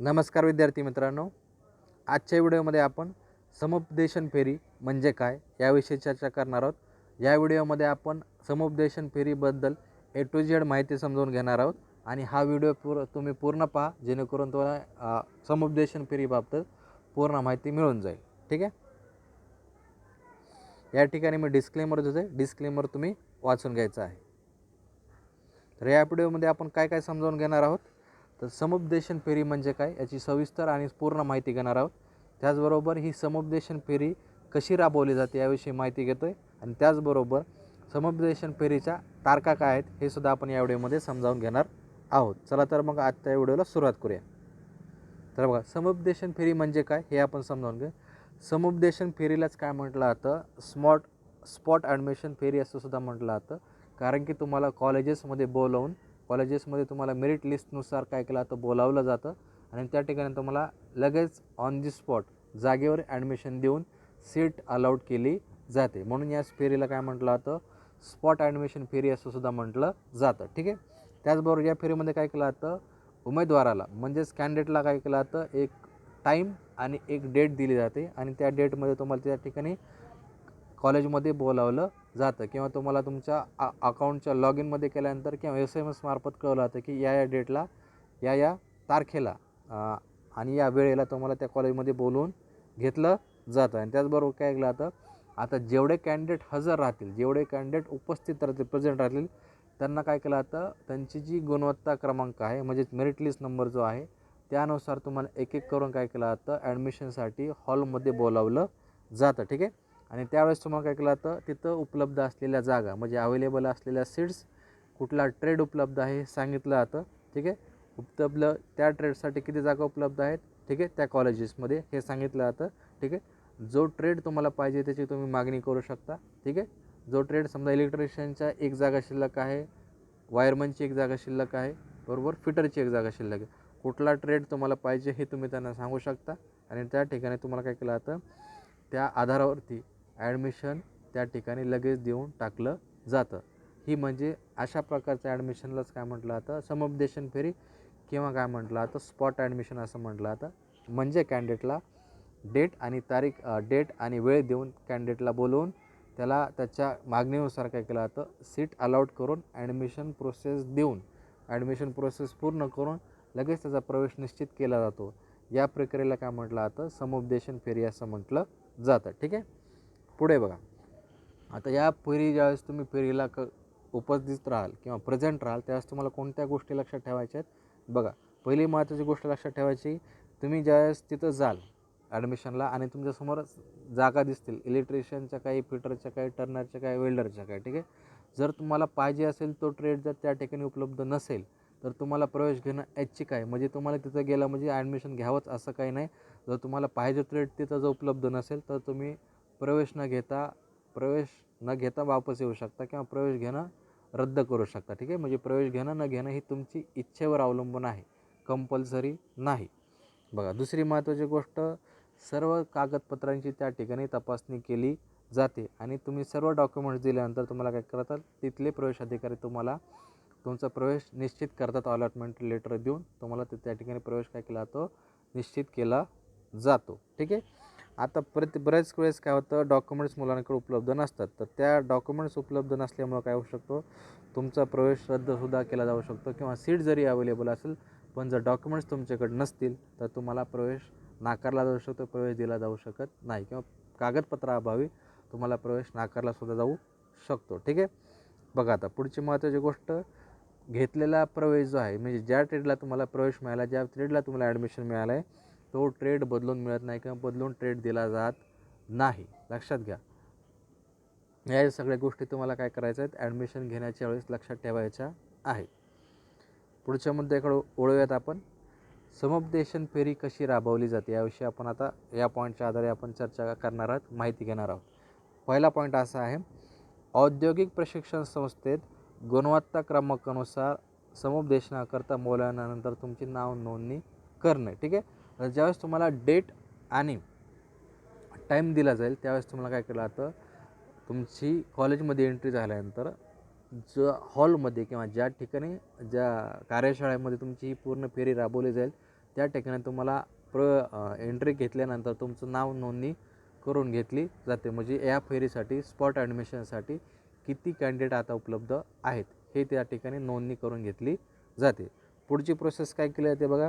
नमस्कार विद्यार्थी मित्रांनो. आजच्या व्हिडिओमध्ये आपण समुपदेशन फेरी म्हणजे काय याविषयी चर्चा करणार आहोत. या व्हिडिओमध्ये आपण समुपदेशन फेरीबद्दल ए टू झेड माहिती समजून घेणार आहोत आणि हा व्हिडिओ पूर तुम्ही पूर्ण पहा जेणेकरून तुम्हाला समुपदेशन फेरीबाबत पूर्ण माहिती मिळून जाईल. ठीक आहे? या ठिकाणी मी डिस्क्लेमर देते डिस्क्लेमर तुम्ही वाचून घ्यायचं आहे. तर या व्हिडिओमध्ये आपण काय काय समजावून घेणार आहोत? तर समुपदेशन फेरी म्हणजे काय याची सविस्तर आणि पूर्ण माहिती घेणार आहोत. त्याचबरोबर ही समुपदेशन फेरी कशी राबवली जाते याविषयी माहिती घेतो आहे आणि त्याचबरोबर समुपदेशन फेरीच्या तारखा काय आहेत हे सुद्धा आपण या व्हिडिओमध्ये समजावून घेणार आहोत. चला तर मग आजच्या व्हिडिओला सुरुवात करूया. तर बघा समुपदेशन फेरी म्हणजे काय हे आपण समजावून घेऊ. समुपदेशन फेरीलाच काय म्हटलं जातं? स्मॉट स्पॉट ॲडमिशन फेरी असं सुद्धा म्हटलं जातं. कारण की तुम्हाला कॉलेजेसमध्ये बोलवून कॉलेजेसमध्ये तुम्हाला मेरिट लिस्टनुसार काय केलं जातं बोलावलं जातं आणि त्या ठिकाणी तुम्हाला लगेच ऑन दी स्पॉट जागेवर ॲडमिशन देऊन सीट अलाउड केली जाते. म्हणून या फेरीला काय म्हटलं जातं? स्पॉट ॲडमिशन फेरी असं सुद्धा म्हटलं जातं. ठीक आहे? त्याचबरोबर या फेरीमध्ये काय केलं जातं? उमेदवाराला म्हणजेच कॅन्डिडेटला काय केलं जातं? एक टाईम आणि एक डेट दिली जाते. आणि त्या डेटमध्ये तुम्हाला त्या ठिकाणी कॉलेजमध्ये बोलावलं जातं. किंवा तुम्हाला तुमच्या आ अकाउंटच्या लॉग इनमध्ये केल्यानंतर किंवा एस एम एसमार्फत कळवलं जातं की या या डेटला या या तारखेला आणि या वेळेला तुम्हाला त्या कॉलेजमध्ये बोलवून घेतलं जातं. आणि त्याचबरोबर काय केलं जातं आता जेवढे कॅन्डिडेट हजर राहतील जेवढे कॅन्डिडेट उपस्थित राहतील प्रेझेंट राहतील त्यांना काय केलं जातं त्यांची जी गुणवत्ता क्रमांक आहे म्हणजेच मेरिट लिस्ट नंबर जो आहे त्यानुसार तुम्हाला एक एक करून काय केलं जातं ॲडमिशनसाठी हॉलमध्ये बोलावलं जातं. ठीक आहे? आणि त्यावेळेस तुम्हाला काय केलं जातं तिथं उपलब्ध असलेल्या जागा म्हणजे अवेलेबल असलेल्या सीट्स कुठला ट्रेड उपलब्ध आहे हे सांगितलं जातं ठीक आहे? उपलब्ध त्या ट्रेडसाठी किती जागा उपलब्ध आहेत ठीक आहे? त्या कॉलेजेसमध्ये हे सांगितलं जातं ठीक आहे? जो ट्रेड तुम्हाला पाहिजे त्याची तुम्ही मागणी करू शकता ठीक आहे? जो ट्रेड समजा इलेक्ट्रिशियनच्या एक जागा शिल्लक आहे वायरमनची एक जागा शिल्लक आहे बरोबर? फिटरची एक जागा शिल्लक आहे. कुठला ट्रेड तुम्हाला पाहिजे हे तुम्ही त्यांना सांगू शकता. आणि त्या ठिकाणी तुम्हाला काय केलं जातं त्या आधारावरती ॲडमिशन त्या ठिकाणी लगेच देऊन टाकलं जातं. ही म्हणजे अशा प्रकारचं ॲडमिशनलाच काय म्हटलं जातं? समुपदेशन फेरी किंवा काय म्हटलं जातं? स्पॉट ॲडमिशन असं म्हटलं जातं. म्हणजे कॅन्डिडेटला डेट आणि तारीख डेट आणि वेळ देऊन कॅन्डिडेटला बोलवून त्याला त्याच्या मागणीनुसार काय केलं जातं? सीट अलाउट करून ॲडमिशन प्रोसेस देऊन ॲडमिशन प्रोसेस पूर्ण करून लगेच त्याचा प्रवेश निश्चित केला जातो. या प्रक्रियेला काय म्हटलं जातं? समुपदेशन फेरी असं म्हटलं जातं. ठीक आहे? पुढे बघा. आता या फेरी ज्यावेळेस तुम्ही फेरीला क उपस्थित राहाल किंवा प्रेझेंट राहाल त्यावेळेस तुम्हाला कोणत्या गोष्टी लक्षात ठेवायच्या आहेत? बघा पहिली महत्त्वाची गोष्ट लक्षात ठेवायची तुम्ही ज्यावेळेस तिथं जाल ॲडमिशनला आणि तुमच्यासमोर जागा दिसतील इलेक्ट्रिशियनच्या काही फिटरच्या काही टर्नरच्या काही वेल्डरच्या काही ठीक आहे? जर तुम्हाला पाहिजे असेल तो ट्रेड जर त्या ठिकाणी उपलब्ध नसेल तर तुम्हाला प्रवेश घेणं ऐच्छिक आहे. म्हणजे तुम्हाला तिथं गेलं म्हणजे ॲडमिशन घ्यावंच असं काही नाही. जर तुम्हाला पाहिजे ट्रेड तिथं जर उपलब्ध नसेल तर तुम्ही प्रवेश न घेता प्रवेश न घेता वापस येऊ शकता किंवा प्रवेश घेणं रद्द करू शकता. ठीक आहे? म्हणजे प्रवेश घेणं न घेणं ही तुमची इच्छेवर अवलंबून आहे. कंपल्सरी नाही. बघा दुसरी महत्त्वाची गोष्ट सर्व कागदपत्रांची त्या ठिकाणी तपासणी केली जाते आणि तुम्ही सर्व डॉक्युमेंट्स दिल्यानंतर तुम्हाला काय करतात? तिथले प्रवेश अधिकारी तुम्हाला तुमचा प्रवेश निश्चित करतात. अलॉटमेंट लेटर देऊन तुम्हाला ते त्या ठिकाणी प्रवेश काय केला जातो? निश्चित केला जातो. ठीक आहे? आता परत बऱ्याच वेळेस काय होतं डॉक्युमेंट्स मुलांकडे उपलब्ध नसतात. तर त्या डॉक्युमेंट्स उपलब्ध नसल्यामुळं काय होऊ शकतो? तुमचा प्रवेश रद्दसुद्धा केला जाऊ शकतो किंवा सीट जरी अवेलेबल असेल पण जर डॉक्युमेंट्स तुमच्याकडे नसतील तर तुम्हाला प्रवेश नाकारला जाऊ शकतो प्रवेश दिला जाऊ शकत नाही किंवा कागदपत्राअभावी तुम्हाला प्रवेश नाकारलासुद्धा जाऊ शकतो. ठीक आहे? बघा आता पुढची महत्त्वाची गोष्ट घेतलेला प्रवेश जो आहे म्हणजे ज्या ट्रेडला तुम्हाला प्रवेश मिळाला ज्या ट्रेडला तुम्हाला ॲडमिशन मिळालं आहे तो ट्रेड बदलून मिळत नाही किंवा बदलून ट्रेड दिला जात नाही. लक्षात घ्या. या सगळ्या गोष्टी तुम्हाला काय करायच्या आहेत? ॲडमिशन घेण्याच्या वेळेस लक्षात ठेवायच्या आहे पुढच्या मुद्द्याकडे ओळूयात आपण. समुपदेशन फेरी कशी राबवली जाते? याविषयी आपण आता या पॉईंटच्या आधारे आपण चर्चा करणार आहोत माहिती घेणार आहोत. पहिला पॉईंट असा आहे औद्योगिक प्रशिक्षण संस्थेत गुणवत्ता क्रमांकानुसार समुपदेशनाकरता बोलावल्यानंतर तुमची नाव नोंदणी करणे. ठीक आहे? ज्यावेळेस तुम्हाला डेट आणि टाईम दिला जाईल त्यावेळेस तुम्हाला काय केलं जातं तुमची कॉलेजमध्ये एंट्री झाल्यानंतर ज हॉलमध्ये किंवा ज्या ठिकाणी ज्या कार्यशाळेमध्ये तुमची ही पूर्ण फेरी राबवली जाईल त्या ठिकाणी तुम्हाला प्र एंट्री घेतल्यानंतर तुमचं नाव नोंदणी करून घेतली जाते. म्हणजे या फेरीसाठी स्पॉट ॲडमिशनसाठी किती कॅन्डिडेट आता उपलब्ध आहेत हे त्या ठिकाणी नोंदणी करून घेतली जाते. पुढची प्रोसेस काय केली जाते बघा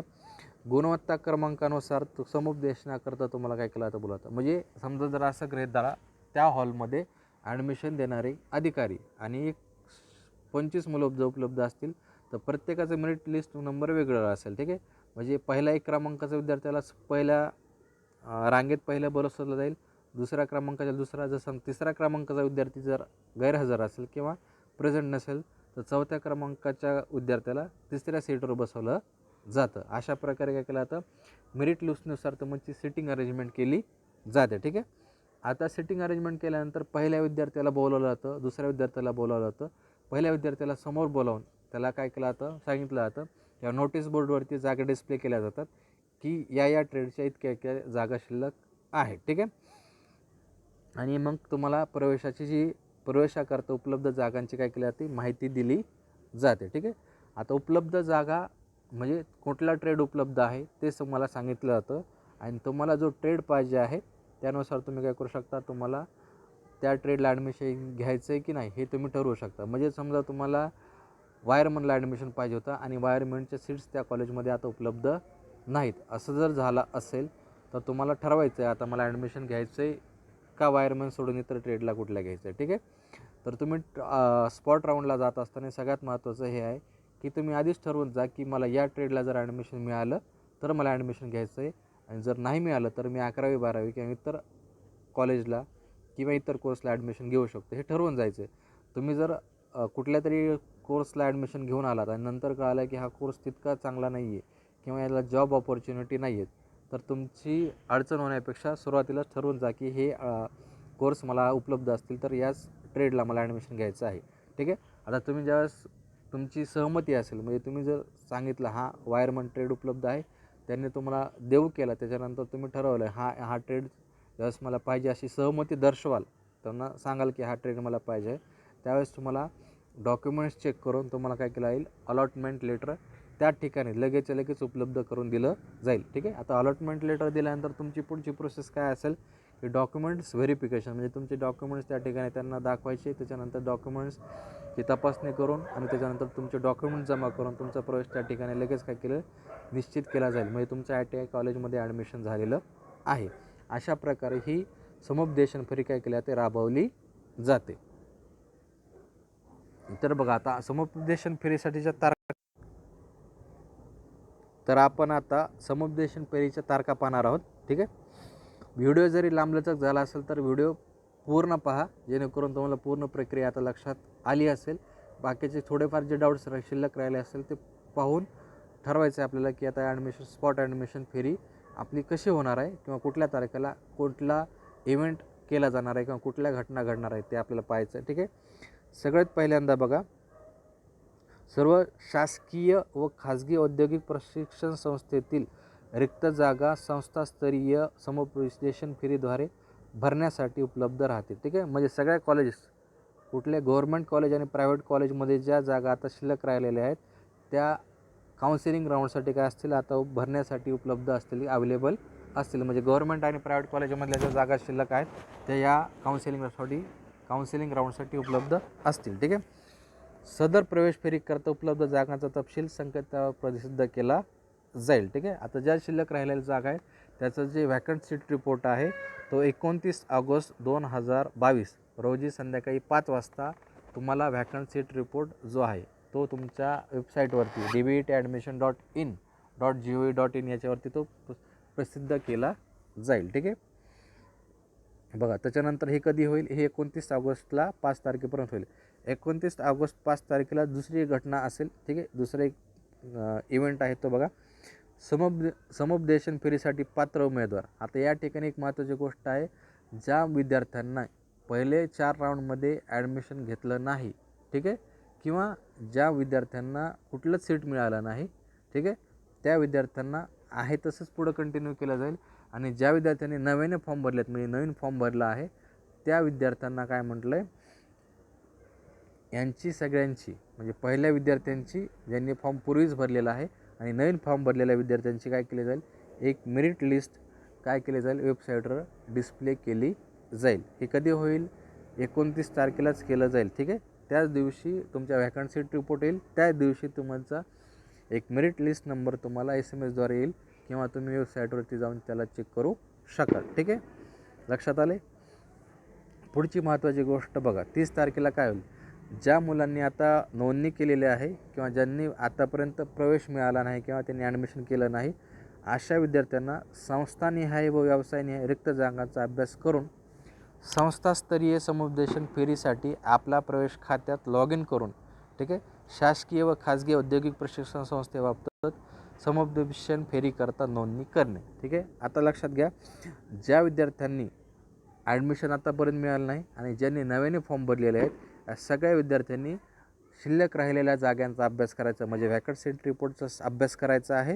गुणवत्ता क्रमांकानुसार तो समुपदेशनाकरता तुम्हाला काय केलं जातं बोलावतं म्हणजे समजा जर असं गृहित धरा त्या हॉलमध्ये ॲडमिशन देणारे अधिकारी आणि एक पंचवीस मुलं जर उपलब्ध असतील तर प्रत्येकाचं मेरिट लिस्ट नंबर वेगळं असेल ठीक आहे? म्हणजे पहिल्या एक क्रमांकाचा विद्यार्थ्याला पहिल्या रांगेत पहिल्या बसवलं जाईल दुसऱ्या क्रमांकाच्या दुसरा जसं तिसऱ्या क्रमांकाचा विद्यार्थी जर गैरहजर असेल किंवा प्रेझेंट नसेल तर चौथ्या क्रमांकाच्या विद्यार्थ्याला तिसऱ्या सीटवर बसवलं जातं. अशा प्रकारे काय केलं जातं? मेरिट लिस्टनुसार तुमची सिटिंग अरेंजमेंट केली जाते ठीक आहे? आता सिटिंग अरेंजमेंट केल्यानंतर पहिल्या विद्यार्थ्याला बोलवलं जातं दुसऱ्या विद्यार्थ्याला बोलावलं जातं. पहिल्या विद्यार्थ्याला समोर बोलावून त्याला काय केलं जातं? सांगितलं जातं. या नोटीस बोर्डवरती जागा डिस्प्ले केल्या जातात की या या ट्रेडच्या इतक्या इतक्या जागा शिल्लक आहेत ठीक आहे? आणि मग तुम्हाला प्रवेशाची जी प्रवेशाकरता उपलब्ध जागांची काय केली जाते? माहिती दिली जाते ठीक आहे? आता उपलब्ध जागा म्हणजे कुठला ट्रेड उपलब्ध आहे ते तुम्हाला सांगितलं जातं. आणि तुम्हाला जो ट्रेड पाहिजे आहे त्यानुसार तुम्ही काय करू शकता तुम्हाला त्या ट्रेडला ॲडमिशन घ्यायचं आहे की नाही हे तुम्ही ठरवू शकता. म्हणजे समजा तुम्हाला वायरमनला ॲडमिशन पाहिजे होतं आणि वायरमनच्या सीट्स त्या कॉलेजमध्ये आता उपलब्ध नाहीत. असं जर झालं असेल तर तुम्हाला ठरवायचं आहे आता मला ॲडमिशन घ्यायचं आहे का वायरमॅन सोडून इतर ट्रेडला कुठल्या घ्यायचं आहे ठीक आहे? तर तुम्ही स्पॉट राऊंडला जात असताना सगळ्यात महत्त्वाचं हे आहे की तुम्ही आधीच ठरवून जा की मला या ट्रेडला जर ॲडमिशन मिळालं तर मला ॲडमिशन घ्यायचं आहे. आणि जर नाही मिळालं तर मी अकरावी बारावी किंवा इतर कॉलेजला किंवा इतर कोर्सला ॲडमिशन घेऊ शकतो. हे ठरवून जायचं आहे. तुम्ही जर कुठल्या तरी कोर्सला ॲडमिशन घेऊन आलात आणि नंतर कळालं की हा कोर्स तितका चांगला नाही आहे किंवा याला जॉब ऑपॉर्च्युनिटी नाही आहेत तर तुमची अडचण होण्यापेक्षा सुरुवातीलाच ठरवून जा की हे कोर्स मला उपलब्ध असतील तर याच ट्रेडला मला ॲडमिशन घ्यायचं आहे. ठीक आहे? आता तुम्ही ज्यावेळेस तुमची सहमती असेल म्हणजे तुम्ही जर सांगितलं हा वायरमन ट्रेड उपलब्ध आहे त्यांनी तुम्हाला देऊ केला त्याच्यानंतर तुम्ही ठरवलं हा हा ट्रेड ज्यावेळेस मला पाहिजे अशी सहमती दर्शवाल त्यांना सांगाल की हा ट्रेड मला पाहिजे. आहे त्यावेळेस तुम्हाला डॉक्युमेंट्स चेक करून तुम्हाला काय केलं जाईल अलॉटमेंट लेटर त्या ठिकाणी लगेच लगेच उपलब्ध करून दिलं जाईल. ठीक आहे? आता अलॉटमेंट लेटर दिल्यानंतर तुमची पुढची प्रोसेस काय असेल की डॉक्युमेंट्स व्हेरिफिकेशन म्हणजे तुमचे डॉक्युमेंट्स त्या ठिकाणी त्यांना दाखवायचे त्याच्यानंतर डॉक्युमेंट्सची तपासणी करून आणि त्याच्यानंतर तुमचे डॉक्युमेंट्स जमा करून तुमचा प्रवेश त्या ठिकाणी लगेच काय केलं निश्चित केला जाईल. म्हणजे तुमच्या आय टी आय कॉलेजमध्ये ॲडमिशन झालेलं आहे. अशा प्रकारे ही समुपदेशन फेरी काय केली जाते? राबवली जाते. तर बघा आता समुपदेशन फेरीसाठीच्या तारखा तर आपण आता समुपदेशन फेरीच्या तारखा पाहणार आहोत. ठीक आहे? व्हिडिओ जरी लांबलचक झाला असेल तर व्हिडिओ पूर्ण पहा जेणेकरून तुम्हाला पूर्ण प्रक्रिया आता लक्षात आली असेल. बाकीचे थोडेफार जे डाऊट्स शिल्लक राहिले असेल ते पाहून ठरवायचं आहे आपल्याला की आता ॲडमिशन स्पॉट ॲडमिशन फेरी आपली कशी होणार आहे किंवा कुठल्या तारखेला कुठला इव्हेंट केला जाणार आहे किंवा कुठल्या घटना घडणार आहेत ते आपल्याला पाहायचं आहे ठीक आहे? सगळ्यात पहिल्यांदा बघा सर्व शासकीय व खाजगी औद्योगिक प्रशिक्षण संस्थेतील रिक्त जागा संस्थास्तरीय समुपदेशन फेरीद्वारे भरण्यासाठी उपलब्ध राहतील. ठीक आहे? म्हणजे सगळ्या कॉलेजेस कुठल्या गव्हर्मेंट कॉलेज आणि प्रायव्हेट कॉलेजमध्ये ज्या जागा आता शिल्लक राहिलेल्या आहेत त्या काउन्सिलिंग राऊंडसाठी काय असतील? आता भरण्यासाठी उपलब्ध असतील अवेलेबल असतील. म्हणजे गव्हर्मेंट आणि प्रायव्हेट कॉलेजमधल्या ज्या जागा शिल्लक आहेत त्या या काउन्सिलिंगसाठी काउन्सिलिंग राऊंडसाठी उपलब्ध असतील. ठीक आहे? सदर प्रवेश फेरीकरता उपलब्ध जागांचा तपशील संकेत प्रसिद्ध केला जाईल ठीक आहे? आता ज्या शिल्लक राहिलेल्या जागा आहेत त्याचं जे व्हॅकंट सीट रिपोर्ट आहे तो एकोणतीस ऑगस्ट दोन हजार बावीस रोजी संध्याकाळी पाच वाजता तुम्हाला व्हॅकंट सीट रिपोर्ट जो आहे तो तुमच्या वेबसाईटवरती D B T admission dot in dot G O V dot in याच्यावरती तो प्रसिद्ध केला जाईल ठीक आहे? बघा त्याच्यानंतर हे कधी होईल? हे एकोणतीस ऑगस्टला पाच तारखेपर्यंत होईल. एकोणतीस ऑगस्ट पाच तारखेला दुसरी एक घटना असेल ठीक आहे? दुसरं एक इव्हेंट आहे तो बघा. समुप समुपदेशन फेरीसाठी पात्र उमेदवार. आता या ठिकाणी एक महत्त्वाची गोष्ट आहे ज्या विद्यार्थ्यांना पहिले चार राऊंडमध्ये ॲडमिशन घेतलं नाही ठीक आहे? किंवा ज्या विद्यार्थ्यांना कुठलंच सीट मिळालं नाही ठीक आहे? त्या विद्यार्थ्यांना आहे तसंच पुढं कंटिन्यू केलं जाईल. आणि ज्या विद्यार्थ्यांनी नव्याने फॉर्म भरलेत म्हणजे नवीन फॉर्म भरला आहे त्या विद्यार्थ्यांना काय म्हटलं आहे यांची सगळ्यांची म्हणजे पहिल्या विद्यार्थ्यांची ज्यांनी फॉर्म पूर्वीच भरलेला आहे आणि नवीन फॉर्म भरलेल्या विद्यार्थ्यांची काय केली जाईल? एक मेरिट लिस्ट काय केली जाईल? वेबसाईटवर डिस्प्ले केली जाईल. हे कधी होईल? एकोणतीस तारखेलाच केलं जाईल ठीक आहे? त्याच दिवशी तुमच्या व्हॅकन्सी रिपोर्ट येईल. त्याच दिवशी तुमचा एक मेरिट लिस्ट नंबर तुम्हाला एस एम एसद्वारे येईल किंवा तुम्ही वेबसाईटवरती जाऊन त्याला चेक करू शकाल ठीक आहे? लक्षात आले? पुढची महत्त्वाची गोष्ट बघा. तीस तारखेला काय होईल? ज्या मुलांनी आता नोंदणी केलेली आहे किंवा ज्यांनी आतापर्यंत प्रवेश मिळाला नाही किंवा त्यांनी ॲडमिशन केलं नाही अशा विद्यार्थ्यांना संस्थानिहाय व व्यवसायनिहाय रिक्त जागांचा अभ्यास करून संस्थास्तरीय समुपदेशन फेरीसाठी आपला प्रवेश खात्यात लॉग इन करून ठीक आहे शासकीय व खाजगी औद्योगिक प्रशिक्षण संस्थेबाबत समुपदेशन फेरीकरता नोंदणी करणे ठीक आहे. आता लक्षात घ्या ज्या विद्यार्थ्यांनी ॲडमिशन आतापर्यंत मिळालं नाही आणि ज्यांनी नव्याने फॉर्म भरलेले आहेत सगळ्या विद्यार्थ्यांनी शिल्लक राहिलेल्या जागांचा अभ्यास करायचा म्हणजे व्हॅकट सेट रिपोर्टचा अभ्यास करायचा आहे.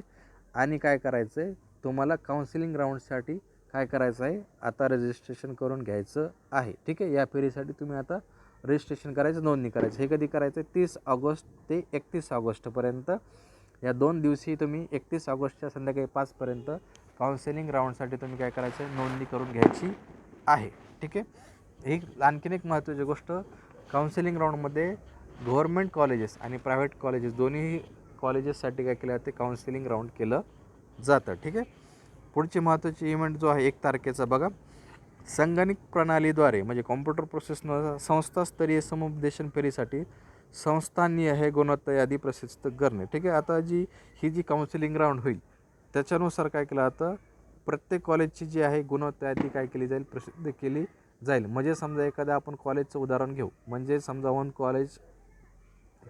आणि काय करायचं आहे तुम्हाला काउन्सिलिंग राऊंडसाठी काय करायचं आहे? आता रजिस्ट्रेशन करून घ्यायचं आहे. ठीक आहे? या फेरीसाठी तुम्ही आता रजिस्ट्रेशन करायचं नोंदणी करायचं. हे कधी करायचं आहे तीस ऑगस्ट ते एकतीस ऑगस्टपर्यंत या दोन दिवशी तुम्ही एकतीस ऑगस्टच्या संध्याकाळी पाचपर्यंत काउन्सिलिंग राऊंडसाठी तुम्ही काय करायचं आहे नोंदणी करून घ्यायची आहे. ठीक आहे? ही आणखीन एक महत्त्वाची गोष्ट काउन्सिलिंग राऊंडमध्ये गव्हर्मेंट कॉलेजेस आणि प्रायव्हेट कॉलेजेस दोन्ही कॉलेजेससाठी काय केलं जाते काउन्सिलिंग राऊंड केलं जातं. ठीक आहे? पुढची महत्त्वाची इव्हेंट जो आहे एक तारखेचा बघा. संगणक प्रणालीद्वारे म्हणजे कॉम्प्युटर प्रोसेसनं संस्थास्तरीय समुपदेशन फेरीसाठी संस्थांनी हे गुणवत्ता यादी प्रसिद्ध करणे. ठीक आहे? आता जी ही जी काउन्सिलिंग राऊंड होईल त्याच्यानुसार काय केलं जातं? प्रत्येक कॉलेजची जी आहे गुणवत्ता यादी काय केली जाईल? प्रसिद्ध केली जाईल. म्हणजे समजा एखादं आपण कॉलेजचं उदाहरण घेऊ. म्हणजे समजा ओन कॉलेज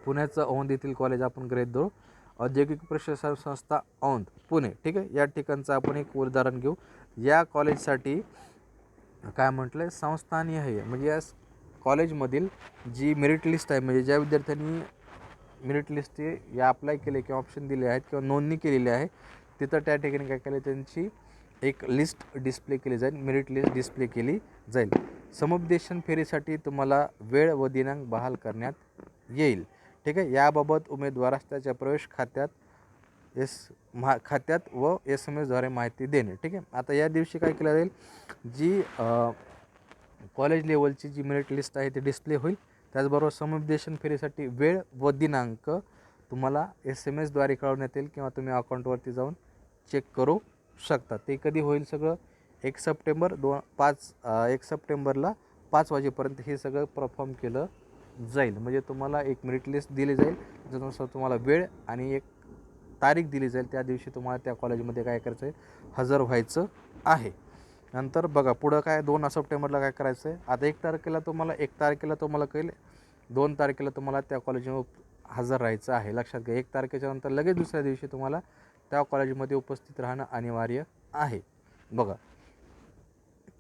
पुण्याचं औंध येथील कॉलेज आपण गृहीत धरू. औद्योगिक प्रशासन संस्था औंध पुणे. ठीक आहे? या ठिकाणचं आपण एक उदाहरण घेऊ. या कॉलेजसाठी काय म्हटलं आहे संस्थानीय आहे म्हणजे या कॉलेजमधील जी मेरिट लिस्ट आहे म्हणजे ज्या विद्यार्थ्यांनी मेरिट लिस्ट या अप्लाय केले किंवा ऑप्शन दिले आहेत किंवा नोंदणी केलेली आहे तिथं त्या ठिकाणी काय केलं त्यांची एक लिस्ट डिस्प्ले केली जाईल मेरिट लिस्ट डिस्प्ले केली जाईल. समुपदेशन फेरीसाठी तुम्हाला वेळ व दिनांक बहाल करण्यात येईल. ठीक आहे? याबाबत उमेदवारास त्याच्या प्रवेश खात्यात एस मा खात्यात व एस एम एसद्वारे माहिती देणे. ठीक आहे? आता या दिवशी काय केलं जाईल? जी कॉलेज लेवलची जी मेरिट लिस्ट आहे ती डिस्प्ले होईल. त्याचबरोबर समुपदेशन फेरीसाठी वेळ व दिनांक तुम्हाला एस एम एसद्वारे कळवण्यात येईल किंवा तुम्ही अकाउंटवरती जाऊन चेक करू शकतात. ते कधी होईल सगळं? एक सप्टेंबर दोन पाच एक सप्टेंबरला पाच वाजेपर्यंत हे सगळं परफॉर्म केलं जाईल. म्हणजे तुम्हाला एक मेरिट लिस्ट दिली जाईल त्याच्यानुसार तुम्हाला वेळ आणि एक तारीख दिली जाईल त्या दिवशी तुम्हाला त्या कॉलेजमध्ये काय करायचं आहे? हजर व्हायचं आहे. नंतर बघा पुढं काय दोन सप्टेंबरला काय करायचं आहे आता एक तारखेला तुम्हाला एक तारखेला तुम्हाला कळेल दोन तारखेला तुम्हाला त्या कॉलेजमध्ये हजर राहायचं आहे. लक्षात घ्या एक तारखेच्या नंतर लगेच दुसऱ्या दिवशी तुम्हाला त्या कॉलेजमध्ये उपस्थित राहणं अनिवार्य आहे. बघा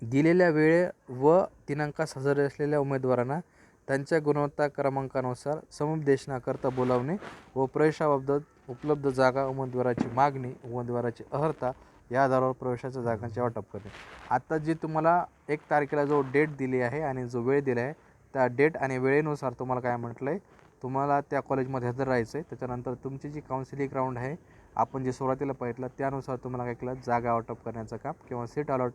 दिलेल्या वेळे व दिनांकास हजर असलेल्या उमेदवारांना त्यांच्या गुणवत्ता क्रमांकानुसार समुपदेशनाकरता बोलावणे व प्रवेशाबाबत उपलब्ध जागा उमेदवाराची मागणी उमेदवाराची अर्हता या आधारावर प्रवेशाच्या जागांचे वाटप करणे. आता जी तुम्हाला एक तारखेला जो डेट दिली आहे आणि जो वेळ दिला आहे त्या डेट आणि वेळेनुसार तुम्हाला काय म्हटलं आहे तुम्हाला त्या कॉलेजमध्ये हजर राहायचं आहे. त्याच्यानंतर तुमची जी काउन्सिलिंग राऊंड आहे आपण जे सुरुवातीला पाहिलं त्यानुसार तुम्हाला काय केलं जागा वाटप करण्याचं काम किंवा सीट अलॉट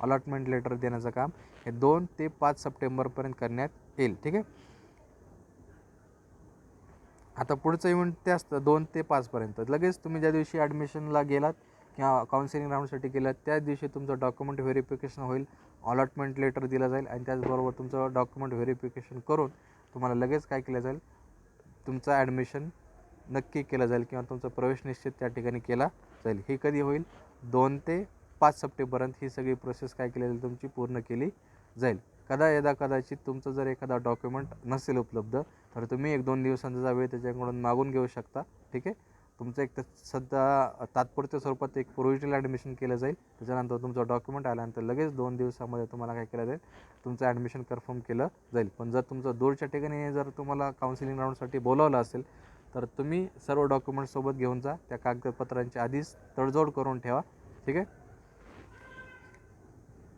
अलॉटमेंट लेटर देण्याचं काम हे दोन ते पाच सप्टेंबरपर्यंत करण्यात येईल. ठीक आहे? आता पुढचं इव्हेंट ते असतं दोन ते पाचपर्यंत. लगेच तुम्ही ज्या दिवशी ॲडमिशनला गेलात किंवा काउन्सिलिंग राऊंडसाठी गेलात त्याच दिवशी तुमचं डॉक्युमेंट व्हेरिफिकेशन होईल अलॉटमेंट लेटर दिलं जाईल आणि त्याचबरोबर तुमचं डॉक्युमेंट व्हेरिफिकेशन करून तुम्हाला लगेच काय केलं जाईल? तुमचं ॲडमिशन नक्की केलं जाईल किंवा तुमचा प्रवेश निश्चित त्या ठिकाणी केला जाईल. हे कधी होईल? दोन ते पाच सप्टेंबरपर्यंत ही सगळी प्रोसेस काय केली जाईल तुमची पूर्ण केली जाईल. कदा यदा कदाचित तुमचं जर एखादा डॉक्युमेंट नसेल उपलब्ध तर तुम्ही एक दोन दिवसांचा वेळ त्याच्याकडून मागून घेऊ शकता. ठीक आहे? तुमचं एक तर सध्या तात्पुरत्या स्वरूपात एक प्रोविजनल ॲडमिशन केलं जाईल. त्याच्यानंतर तुमचं डॉक्युमेंट आल्यानंतर लगेच दोन दिवसामध्ये तुम्हाला काय केलं जाईल? तुमचं ॲडमिशन कन्फर्म केलं जाईल. पण जर तुमचं दूरच्या ठिकाणी जर तुम्हाला काउन्सिलिंग राऊंडसाठी बोलावलं असेल तर तुम्ही सर्व डॉक्युमेंट्ससोबत घेऊन जा. त्या कागदपत्रांची आधीच तडजोड करून ठेवा. ठीक आहे?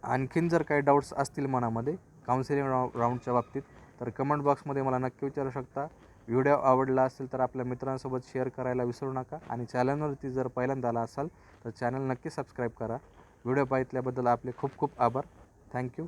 आणखीन जर काही डाऊट्स असतील मनामध्ये काउन्सिलिंग राऊ राऊंडच्या बाबतीत तर कमेंट बॉक्समध्ये मला नक्की विचारू शकता. व्हिडिओ आवडला असेल तर आपल्या मित्रांसोबत शेअर करायला विसरू नका. आणि चॅनलवरती जर पहिल्यांदा आला असाल तर चॅनल नक्की सबस्क्राईब करा. व्हिडिओ पाहितल्याबद्दल आपले खूप खूप आभार. थँक्यू.